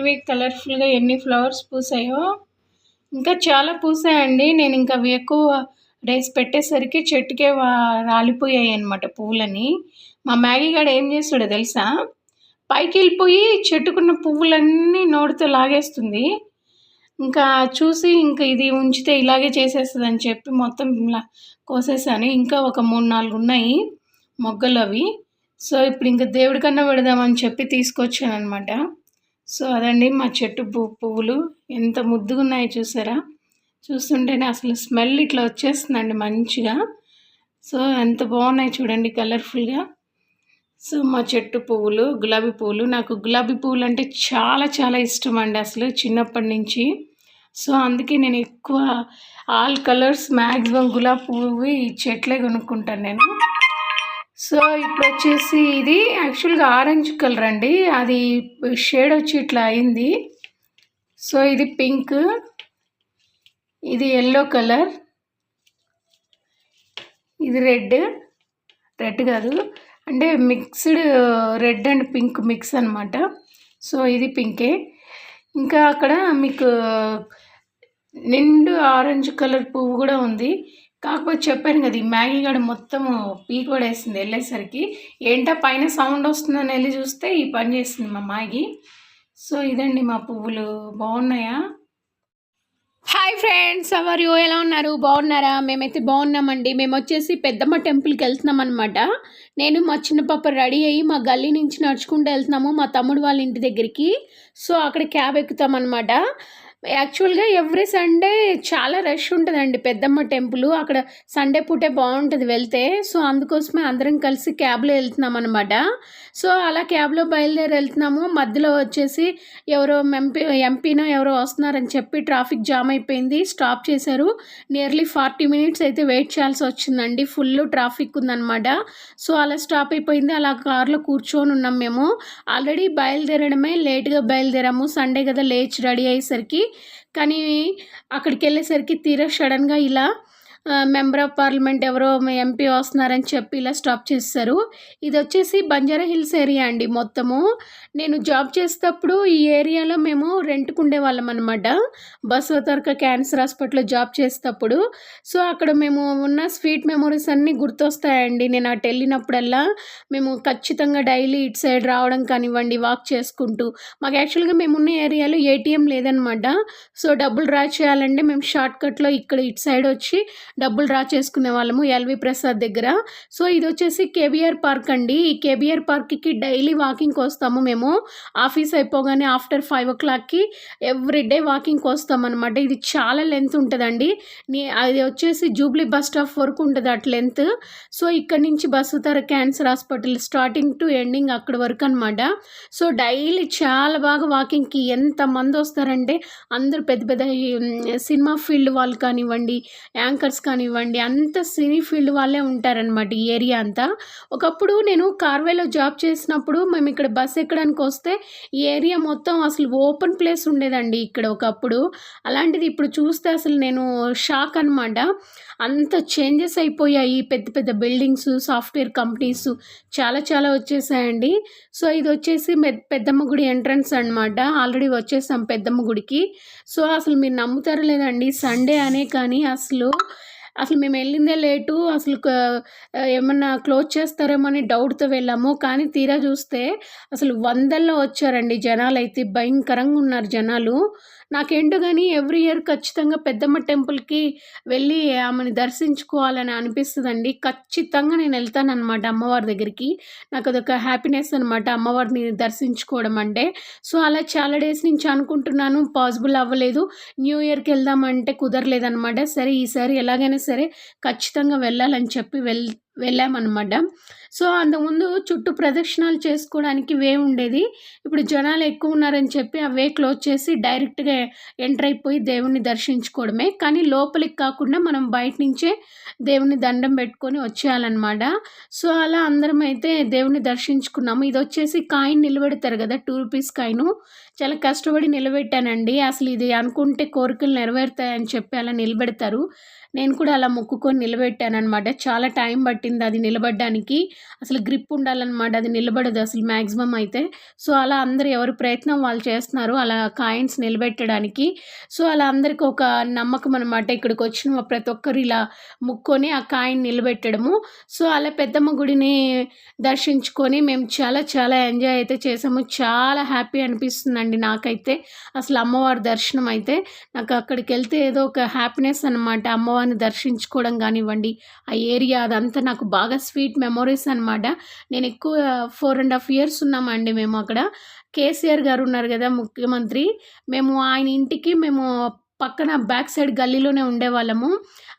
చెట్టువి కలర్ఫుల్గా ఎన్ని ఫ్లవర్స్ పూసాయో. ఇంకా చాలా పూసాయండి. నేను ఇంకా అవి ఎక్కువ డేస్ పెట్టేసరికి చెట్టుకే వా- రాలిపోయాయి అనమాట పువ్వులని మా మ్యాగీ గాడు ఏం చేస్తాడో తెలుసా? పైకి వెళ్ళిపోయి చెట్టుకున్న పువ్వులన్నీ నోటితో లాగేస్తుంది. ఇంకా చూసి ఇంకా ఇది ఉంచితే ఇలాగే చేసేస్తుంది అని చెప్పి మొత్తం ఇలా కోసేసాను. ఇంకా ఒక మూడు నాలుగు ఉన్నాయి మొగ్గలు అవి సో ఇప్పుడు ఇంకా దేవుడికన్నా పెడదామని చెప్పి తీసుకొచ్చాను అనమాట సో అదండి మా చెట్టు పువ్వు పువ్వులు. ఎంత ముద్దుగా ఉన్నాయో చూసారా? చూస్తుంటేనే అసలు స్మెల్ ఇట్లా వచ్చేస్తుందండి మంచిగా. సో ఎంత బాగున్నాయి చూడండి కలర్ఫుల్గా. సో మా చెట్టు పువ్వులు గులాబీ పువ్వులు. నాకు గులాబీ పువ్వులు అంటే చాలా చాలా ఇష్టం అండి అసలు చిన్నప్పటి నుంచి. సో అందుకే నేను ఎక్కువ ఆల్ కలర్స్ మ్యాక్సిమం గులాబీ పువ్వు ఈ చెట్లే కొనుక్కుంటాను నేను. సో ఇప్పుడు వచ్చేసి ఇది యాక్చువల్గా ఆరెంజ్ కలర్ అండి. అది షేడ్ వచ్చి ఇట్లా అయింది. సో ఇది పింక్. ఇది ఎల్లో కలర్. ఇది రెడ్. రెడ్ కాదు. అంటే mixed red and pink mix అనమాట సో ఇది పింకే. ఇంకా అక్కడ మీకు నిండు ఆరెంజ్ కలర్ పువ్వు కూడా ఉంది. కాకపోతే చెప్పాను కదా ఈ మ్యాగీ గడ మొత్తము పీక్ పడేసింది వెళ్ళేసరికి ఏంటో పైన సౌండ్ వస్తుందని వెళ్ళి చూస్తే ఈ పని చేసింది మా మ్యాగీ. సో ఇదండి మా పువ్వులు. బాగున్నాయా? హాయ్ ఫ్రెండ్స్ ఎవరు ఎలా ఉన్నారు? బాగున్నారా? మేమైతే బాగున్నామండి. మేము వచ్చేసి పెద్దమ్మ టెంపుల్కి వెళ్తున్నాం అనమాట నేను మా చిన్న పాప రెడీ అయ్యి మా గల్లీ నుంచి నడుచుకుంటూ వెళ్తున్నాము మా తమ్ముడు వాళ్ళ ఇంటి దగ్గరికి. సో అక్కడ క్యాబ్ ఎక్కుతామన్నమాట యాక్చువల్గా ఎవ్రీ సండే చాలా రష్ ఉంటుందండి పెద్దమ్మ టెంపుల్. అక్కడ సండే పూటే బాగుంటుంది వెళ్తే. సో అందుకోసమే అందరం కలిసి క్యాబ్లో వెళ్తున్నాం అనమాట సో అలా క్యాబ్లో బయలుదేరి వెళ్తున్నాము. మధ్యలో వచ్చేసి ఎవరో ఎంపీ ఎంపీనో ఎవరో వస్తున్నారని చెప్పి ట్రాఫిక్ జామ్ అయిపోయింది. స్టాప్ చేశారు. నియర్లీ ఫార్టీ మినిట్స్ అయితే వెయిట్ చేయాల్సి వచ్చిందండి. ఫుల్ ట్రాఫిక్ ఉందన్నమాట. సో అలా స్టాప్ అయిపోయింది. అలా కార్లో కూర్చొని ఉన్నాం మేము. ఆల్రెడీ బయలుదేరడమే లేట్గా బయలుదేరాము. సండే కదా లేచి రెడీ అయ్యేసరికి. కానీ అక్కడికి వెళ్ళేసరికి తీరా సడన్గా ఇలా మెంబర్ ఆఫ్ పార్లమెంట్ ఎవరో ఎంపీ వస్తున్నారని చెప్పి ఇలా స్టాప్ చేస్తారు. ఇది వచ్చేసి బంజారా హిల్స్ ఏరియా అండి మొత్తము. నేను జాబ్ చేసేటప్పుడు ఈ ఏరియాలో మేము రెంట్కు ఉండేవాళ్ళం అనమాట బసవతర్క క్యాన్సర్ హాస్పిటల్లో జాబ్ చేసేటప్పుడు. సో అక్కడ మేము ఉన్న స్వీట్ మెమొరీస్ అన్నీ గుర్తొస్తాయండి. నేను అటు వెళ్ళినప్పుడల్లా మేము ఖచ్చితంగా డైలీ ఇటు సైడ్ రావడం కానివ్వండి వాక్ చేసుకుంటూ. మాకు యాక్చువల్గా మేము ఉన్న ఏరియాలో ఏటీఎం లేదనమాట సో డబ్బులు డ్రా చేయాలంటే మేము షార్ట్ కట్లో ఇక్కడ ఇటు సైడ్ వచ్చి డబ్బులు డ్రా చేసుకునే వాళ్ళము ఎల్వి ప్రసాద్ దగ్గర. సో ఇది వచ్చేసి కేబిఆర్ పార్క్ అండి. ఈ కేబిఆర్ పార్క్కి డైలీ వాకింగ్కి వస్తాము మేము. ఆఫీస్ అయిపోగానే ఆఫ్టర్ ఫైవ్ ఓ క్లాక్కి ఎవ్రీ డే వాకింగ్కి వస్తాం అనమాట ఇది చాలా లెంత్ ఉంటుందండి. నీ అది వచ్చేసి జూబ్లీ బస్ స్టాప్ వరకు ఉంటుంది అట్ లెంత్ సో ఇక్కడ నుంచి బస్సు తర cancer hospital starting to ending అక్కడ వరకు అనమాట సో డైలీ చాలా బాగా వాకింగ్కి ఎంత మంది వస్తారంటే అందరూ పెద్ద పెద్ద సినిమా ఫీల్డ్ వాళ్ళు కానివ్వండి యాంకర్స్ కానివ్వండి అంత సినీ ఫీల్డ్ వాళ్ళే ఉంటారనమాట ఈ ఏరియా అంతా. ఒకప్పుడు నేను కార్వేలో జాబ్ చేసినప్పుడు మేము ఇక్కడ బస్ ఎక్కడానికి వస్తే ఈ ఏరియా మొత్తం అసలు ఓపెన్ ప్లేస్ ఉండేదండి ఇక్కడ ఒకప్పుడు. అలాంటిది ఇప్పుడు చూస్తే అసలు నేను షాక్ అనమాట అంత చేంజెస్ అయిపోయాయి పెద్ద పెద్ద బిల్డింగ్స్ సాఫ్ట్వేర్ కంపెనీస్ చాలా చాలా వచ్చేసాయండి. సో ఇది వచ్చేసి పెద్దమ్మ గుడి ఎంట్రన్స్ అనమాట ఆల్రెడీ వచ్చేసాం పెద్దమ్మ గుడికి. సో అసలు మీరు నమ్ముతారో లేదండి సండే అనే కానీ అసలు అసలు మేము వెళ్ళిందే లేటు అసలు ఏమన్నా క్లోజ్ చేస్తారేమో అని డౌట్తో వెళ్ళాము. కానీ తీరా చూస్తే అసలు వందల్లో వచ్చారండి జనాలు అయితే భయంకరంగా ఉన్నారు జనాలు. నాకేంటో కానీ ఎవ్రీ ఇయర్ ఖచ్చితంగా పెద్దమ్మ టెంపుల్కి వెళ్ళి ఆమెను దర్శించుకోవాలని అనిపిస్తుందండి. ఖచ్చితంగా నేను వెళ్తానన్నమాట అమ్మవారి దగ్గరికి. నాకు అదొక హ్యాపీనెస్ అనమాట అమ్మవారిని దర్శించుకోవడం అంటే. సో అలా చాలా డేస్ నుంచి అనుకుంటున్నాను పాసిబుల్ అవ్వలేదు. న్యూ ఇయర్కి వెళ్దామంటే కుదరలేదనమాట సరే ఈసారి ఎలాగైనా సరే ఖచ్చితంగా వెళ్ళాలని చెప్పి వెళ్ వెళ్ళామన్నమాట. సో అంతకుముందు చుట్టూ ప్రదక్షిణాలు చేసుకోవడానికి వే ఉండేది. ఇప్పుడు జనాలు ఎక్కువ ఉన్నారని చెప్పి ఆ వే క్లోజ్ చేసి డైరెక్ట్గా ఎంటర్ అయిపోయి దేవుణ్ణి దర్శించుకోవడమే. కానీ లోపలికి కాకుండా మనం బయట నుంచే దేవుని దండం పెట్టుకొని వచ్చేయాలన్నమాట. సో అలా అందరం అయితే దేవుని దర్శించుకున్నాము. ఇది వచ్చేసి కాయిన్ నిలబెడతారు కదా టూ రూపీస్ కాయిన్. చాలా కష్టపడి నిలబెట్టానండి. అసలు ఇది అనుకుంటే కోరికలు నెరవేరుతాయని చెప్పి అలా నిలబెడతారు. నేను కూడా అలా మొక్కుకొని నిలబెట్టాను అనమాట చాలా టైం పట్టి పట్టింది అది నిలబడడానికి అసలు గ్రిప్ ఉండాలన్నమాట అది నిలబడదు అసలు మ్యాక్సిమం అయితే. సో అలా అందరు ఎవరు ప్రయత్నం వాళ్ళు చేస్తున్నారు అలా కాయిన్స్ నిలబెట్టడానికి. సో అలా అందరికీ ఒక నమ్మకం అనమాట ఇక్కడికి వచ్చిన ప్రతి ఒక్కరు ఇలా ముక్కొని ఆ కాయిన్ నిలబెట్టడము. సో అలా పెద్దమ్మ గుడిని దర్శించుకొని మేము చాలా చాలా ఎంజాయ్ అయితే చేసాము. చాలా హ్యాపీ అనిపిస్తుందండి నాకైతే. అసలు అమ్మవారి దర్శనం అయితే నాకు అక్కడికి వెళ్తే ఏదో ఒక హ్యాపీనెస్ అనమాట అమ్మవారిని దర్శించుకోవడం కానివ్వండి ఆ ఏరియా అదంతా నాకు బాగా స్వీట్ మెమొరీస్ అనమాట నేను ఎక్కువ ఫోర్ అండ్ హాఫ్ ఇయర్స్ ఉన్నామండి మేము అక్కడ. కేసీఆర్ గారు ఉన్నారు కదా ముఖ్యమంత్రి. మేము ఆయన ఇంటికి మేము పక్కన బ్యాక్ సైడ్ గల్లీలోనే ఉండేవాళ్ళము.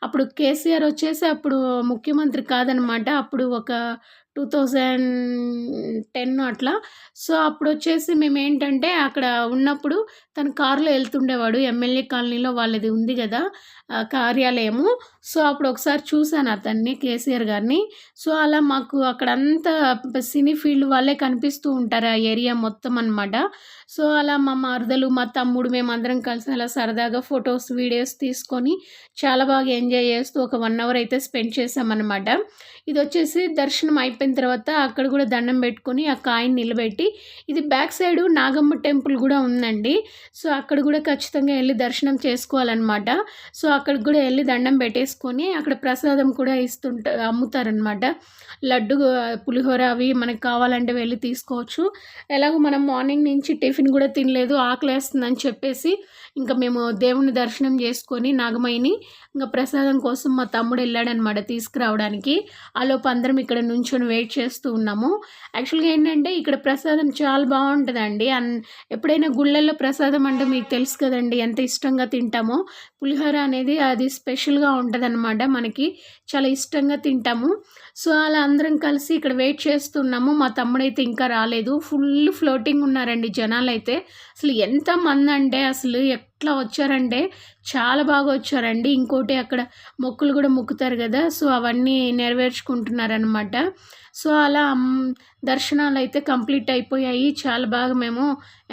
అప్పుడు కేసీఆర్ వచ్చేసి అప్పుడు ముఖ్యమంత్రి కాదనమాట అప్పుడు ఒక టూ థౌజండ్ టెన్ అట్లా. సో అప్పుడు వచ్చేసి మేము ఏంటంటే అక్కడ ఉన్నప్పుడు తన కారులో వెళ్తుండేవాడు ఎమ్మెల్యే కాలనీలో వాళ్ళది ఉంది కదా కార్యాలయము. సో అప్పుడు ఒకసారి చూశాను అతన్ని కేసీఆర్ గారిని. సో అలా మాకు అక్కడ అంతా సినీ ఫీల్డ్ వాళ్ళే కనిపిస్తూ ఉంటారు ఆ ఏరియా మొత్తం అనమాట సో అలా మా మరదలు మా తమ్ముడు మేమందరం కలిసి అలా సరదాగా ఫొటోస్ వీడియోస్ తీసుకొని చాలా బాగా ఎంజాయ్ చేస్తూ ఒక వన్ అవర్ అయితే స్పెండ్ చేసామన్నమాట ఇది వచ్చేసి దర్శనం అయిపోయిన తర్వాత అక్కడ కూడా దండం పెట్టుకొని ఆ కాయిన్ నిలబెట్టి ఇది బ్యాక్ సైడ్ నాగమ్మ టెంపుల్ కూడా ఉందండి. సో అక్కడ కూడా ఖచ్చితంగా వెళ్ళి దర్శనం చేసుకోవాలన్నమాట. సో అక్కడికి కూడా వెళ్ళి దండం పెట్టేసుకొని అక్కడ ప్రసాదం కూడా ఇస్తుంటా అమ్ముతారనమాట లడ్డు పులిహోర అవి మనకు కావాలంటే వెళ్ళి తీసుకోవచ్చు. ఎలాగో మనం మార్నింగ్ నుంచి టిఫిన్ కూడా తినలేదు ఆకలేస్తుందని చెప్పేసి ఇంకా మేము దేవుని దర్శనం చేసుకొని నాగమయ్యని ఇంకా ప్రసాదం కోసం మా తమ్ముడు వెళ్ళాడనమాట తీసుకురావడానికి. ఆలోపు అందరం ఇక్కడ నుంచొని వెయిట్ చేస్తూ ఉన్నాము. యాక్చువల్గా ఏంటంటే ఇక్కడ ప్రసాదం చాలా బాగుంటుందండి. అన్ ఎప్పుడైనా గుళ్ళల్లో ప్రసాదం అంటే మీకు తెలుసు కదండి ఎంత ఇష్టంగా తింటామో. పులిహోర అనేది అది స్పెషల్గా ఉంటుంది మనకి. చాలా ఇష్టంగా తింటాము. సో అలా అందరం కలిసి ఇక్కడ వెయిట్ చేస్తున్నాము మా తమ్ముడైతే ఇంకా రాలేదు. ఫుల్ ఫ్లోటింగ్ ఉన్నారండి జనాలు అయితే అసలు ఎంతమంది అంటే అసలు ఎట్లా వచ్చారంటే చాలా బాగా వచ్చారండి. ఇంకోటి అక్కడ మొక్కులు కూడా మొక్కుతారు కదా సో అవన్నీ నెరవేర్చుకుంటున్నారనమాట సో అలా దర్శనాలు అయితే కంప్లీట్ అయిపోయాయి. చాలా బాగా మేము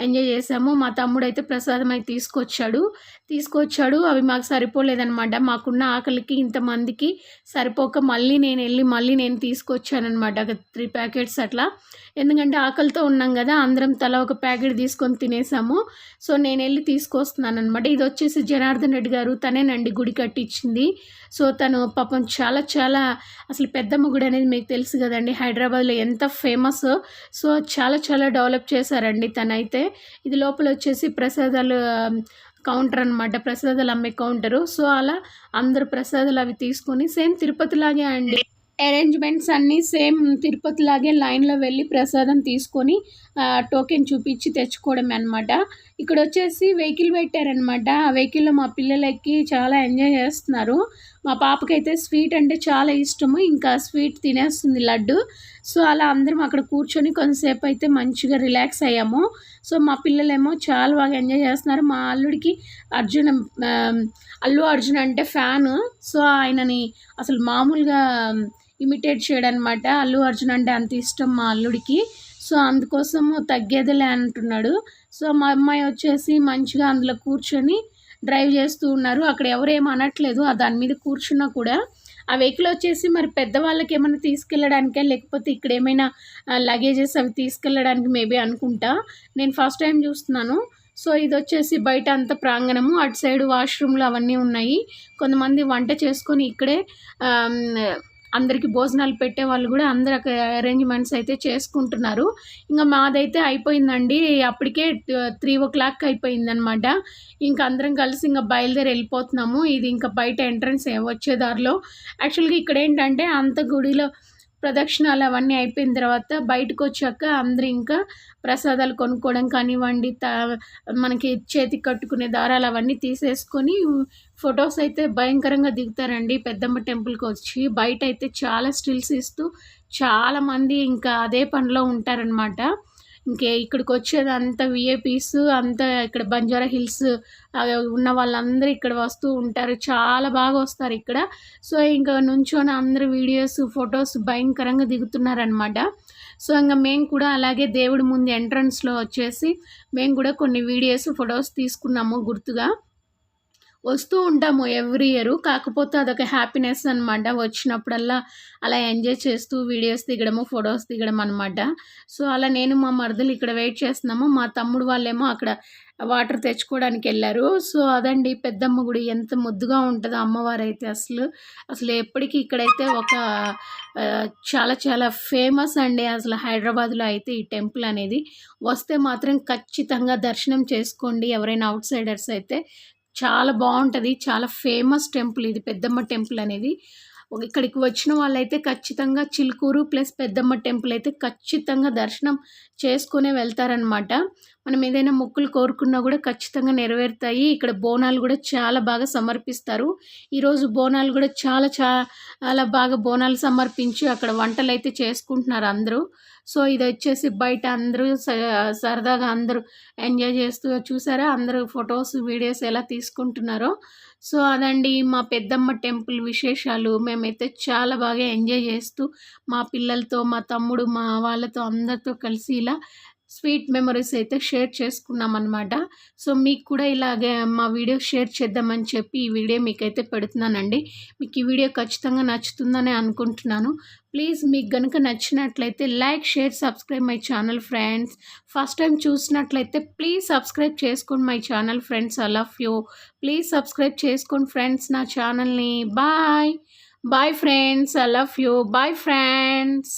ఎంజాయ్ చేసాము. మా తమ్ముడు అయితే ప్రసాదం అయితే తీసుకొచ్చాడు. తీసుకొచ్చాడు. అవి మాకు సరిపోలేదనమాట మాకున్న ఆకలికి ఇంతమందికి సరిపోక మళ్ళీ నేను వెళ్ళి మళ్ళీ నేను తీసుకొచ్చానమాట ఒక త్రీ ప్యాకెట్స్ అట్లా. ఎందుకంటే ఆకలితో ఉన్నాం కదా అందరం తల ఒక ప్యాకెట్ తీసుకొని తినేసాము. సో నేను వెళ్ళి తీసుకొస్తున్నాను అనమాట ఇది వచ్చేసి జనార్దన్ రెడ్డి గారు తనేనండి గుడి కట్టించింది. సో తను పాపం చాలా చాలా అసలు పెద్దమ్మ గుడి అనేది మీకు తెలుసు కదండి. హైదరాబాద్లో ఎంత ఫేమస్. సో చాలా చాలా డెవలప్ చేశారండి తనైతే. ఇది లోపల వచ్చేసి ప్రసాదాలు కౌంటర్ అనమాట ప్రసాదాలు అమ్మే కౌంటరు. సో అలా అందరు ప్రసాదాలు అవి తీసుకొని సేమ్ తిరుపతిలాగే అండి. అరేంజ్మెంట్స్ అన్నీ సేమ్ తిరుపతి లాగే లైన్లో వెళ్ళి ప్రసాదం తీసుకొని టోకెన్ చూపించి తెచ్చుకోవడమే అనమాట ఇక్కడ వచ్చేసి వెహికల్ పెట్టారనమాట ఆ వెహికల్లో మా పిల్లలకి చాలా ఎంజాయ్ చేస్తున్నారు. మా పాపకైతే స్వీట్ అంటే చాలా ఇష్టము. ఇంకా స్వీట్ తినేస్తుంది లడ్డు. సో అలా అందరం అక్కడ కూర్చొని కొంతసేపు అయితే మంచిగా రిలాక్స్ అయ్యాము. సో మా పిల్లలేమో చాలా బాగా ఎంజాయ్ చేస్తున్నారు. మా అల్లుడికి అర్జున్ అల్లు అర్జున్ అంటే ఫ్యాను. సో ఆయనని అసలు మామూలుగా ఇమిటేట్ చేయడనమాట అల్లు అర్జున్ అంటే అంత ఇష్టం మా అల్లుడికి. సో అందుకోసము తగ్గేదిలే అంటున్నాడు. సో మా అమ్మాయి వచ్చేసి మంచిగా అందులో కూర్చొని డ్రైవ్ చేస్తూ ఉన్నారు. అక్కడ ఎవరు ఏం అనట్లేదు దాని మీద కూర్చున్నా కూడా. ఆ వెహికల్ వచ్చేసి మరి పెద్దవాళ్ళకి ఏమైనా తీసుకెళ్ళడానికే? లేకపోతే ఇక్కడ ఏమైనా లగేజెస్ అవి తీసుకెళ్ళడానికి మేబీ అనుకుంటా? నేను ఫస్ట్ టైం చూస్తున్నాను. సో ఇది వచ్చేసి బయట అంత ప్రాంగణము. అటు సైడ్ వాష్రూమ్లు అవన్నీ ఉన్నాయి. కొంతమంది వంట చేసుకొని ఇక్కడే అందరికీ భోజనాలు పెట్టే వాళ్ళు కూడా అందరు అరేంజ్మెంట్స్ అయితే చేసుకుంటున్నారు. ఇంకా మాదైతే అయిపోయిందండి. అప్పటికే త్రీ ఓ క్లాక్ అయిపోయిందనమాట ఇంకా అందరం కలిసి ఇంకా బయలుదేరి వెళ్ళిపోతున్నాము. ఇది ఇంకా బయట ఎంట్రన్స్ వచ్చే దారిలో. యాక్చువల్గా ఇక్కడ ఏంటంటే అంత గుడిలో ప్రదక్షిణాలు అవన్నీ అయిపోయిన తర్వాత బయటకు వచ్చాక అందరూ ఇంకా ప్రసాదాలు కొనుక్కోవడం కానివ్వండి త మనకి చేతికి కట్టుకునే దారాలు అవన్నీ తీసేసుకొని ఫొటోస్ అయితే భయంకరంగా దిగుతారండి. పెద్దమ్మ టెంపుల్కి వచ్చి బయట అయితే చాలా స్టిల్స్ ఇస్తూ చాలామంది ఇంకా అదే పనిలో ఉంటారనమాట ఇంకే ఇక్కడికి వచ్చేది అంత విఏపీస్ అంత ఇక్కడ బంజారా హిల్స్ ఉన్న వాళ్ళందరూ ఇక్కడ వస్తూ ఉంటారు. చాలా బాగా వస్తారు ఇక్కడ. సో ఇంకా నుంచొని అందరు వీడియోస్ ఫొటోస్ భయంకరంగా దిగుతున్నారనమాట సో ఇంకా మేము కూడా అలాగే దేవుడి ముందు ఎంట్రన్స్లో వచ్చేసి మేము కూడా కొన్ని వీడియోస్ ఫొటోస్ తీసుకున్నాము గుర్తుగా. వస్తూ ఉంటాము ఎవ్రీ ఇయర్. కాకపోతే అదొక హ్యాపీనెస్ అనమాట వచ్చినప్పుడల్లా అలా ఎంజాయ్ చేస్తూ వీడియోస్ దిగడము ఫొటోస్ దిగడం అనమాట సో అలా నేను మా మరదలు ఇక్కడ వెయిట్ చేస్తున్నాము. మా తమ్ముడు వాళ్ళేమో అక్కడ వాటర్ తెచ్చుకోవడానికి వెళ్ళారు. సో అదండి పెద్దమ్మ గుడి. ఎంత ముద్దుగా ఉంటుందో అమ్మవారు అయితే అసలు. అసలు ఎప్పటికీ ఇక్కడైతే ఒక చాలా చాలా ఫేమస్ అండి అసలు హైదరాబాద్లో అయితే ఈ టెంపుల్ అనేది. వస్తే మాత్రం ఖచ్చితంగా దర్శనం చేసుకోండి ఎవరైనా అవుట్ సైడర్స్ అయితే. చాలా బాగుంటుంది. చాలా ఫేమస్ టెంపుల్ ఇది. పెద్దమ్మ టెంపుల్ అనేది. ఇక్కడికి వచ్చిన వాళ్ళైతే ఖచ్చితంగా చిలుకూరు ప్లస్ పెద్దమ్మ టెంపుల్ అయితే ఖచ్చితంగా దర్శనం చేసుకునే వెళ్తారనమాట మనం ఏదైనా మొక్కులు కోరుకున్నా కూడా ఖచ్చితంగా నెరవేరుతాయి. ఇక్కడ బోనాలు కూడా చాలా బాగా సమర్పిస్తారు. ఈరోజు బోనాలు కూడా చాలా చాలా బాగా బోనాలు సమర్పించి అక్కడ వంటలు అయితే చేసుకుంటున్నారు అందరూ. సో ఇది వచ్చేసి బయట అందరూ స- సరదాగా అందరూ ఎంజాయ్ చేస్తూ చూసారా? అందరూ ఫొటోస్ వీడియోస్ ఎలా తీసుకుంటున్నారో. సో అదండి మా పెద్దమ్మ టెంపుల్ విశేషాలు. మేమైతే చాలా బాగా ఎంజాయ్ చేస్తూ మా పిల్లలతో మా తమ్ముడు మా వాళ్ళతో అందరితో కలిసి ఇలా స్వీట్ మెమరీస్ అయితే షేర్ చేసుకున్నాం అనమాట సో మీకు కూడా ఇలాగే మా వీడియో షేర్ చేద్దామని చెప్పి ఈ వీడియో మీకైతే పెడుతున్నానండి. మీకు ఈ వీడియో ఖచ్చితంగా నచ్చుతుందని అనుకుంటున్నాను. ప్లీజ్ మీకు కనుక నచ్చినట్లయితే like share subscribe my channel friends. First time చూసినట్లయితే ప్లీజ్ సబ్స్క్రైబ్ చేసుకోండి my channel friends I love you. Please subscribe చేసుకోండి ఫ్రెండ్స్ నా ఛానల్ని. Bye. Bye friends I love you. Bye friends.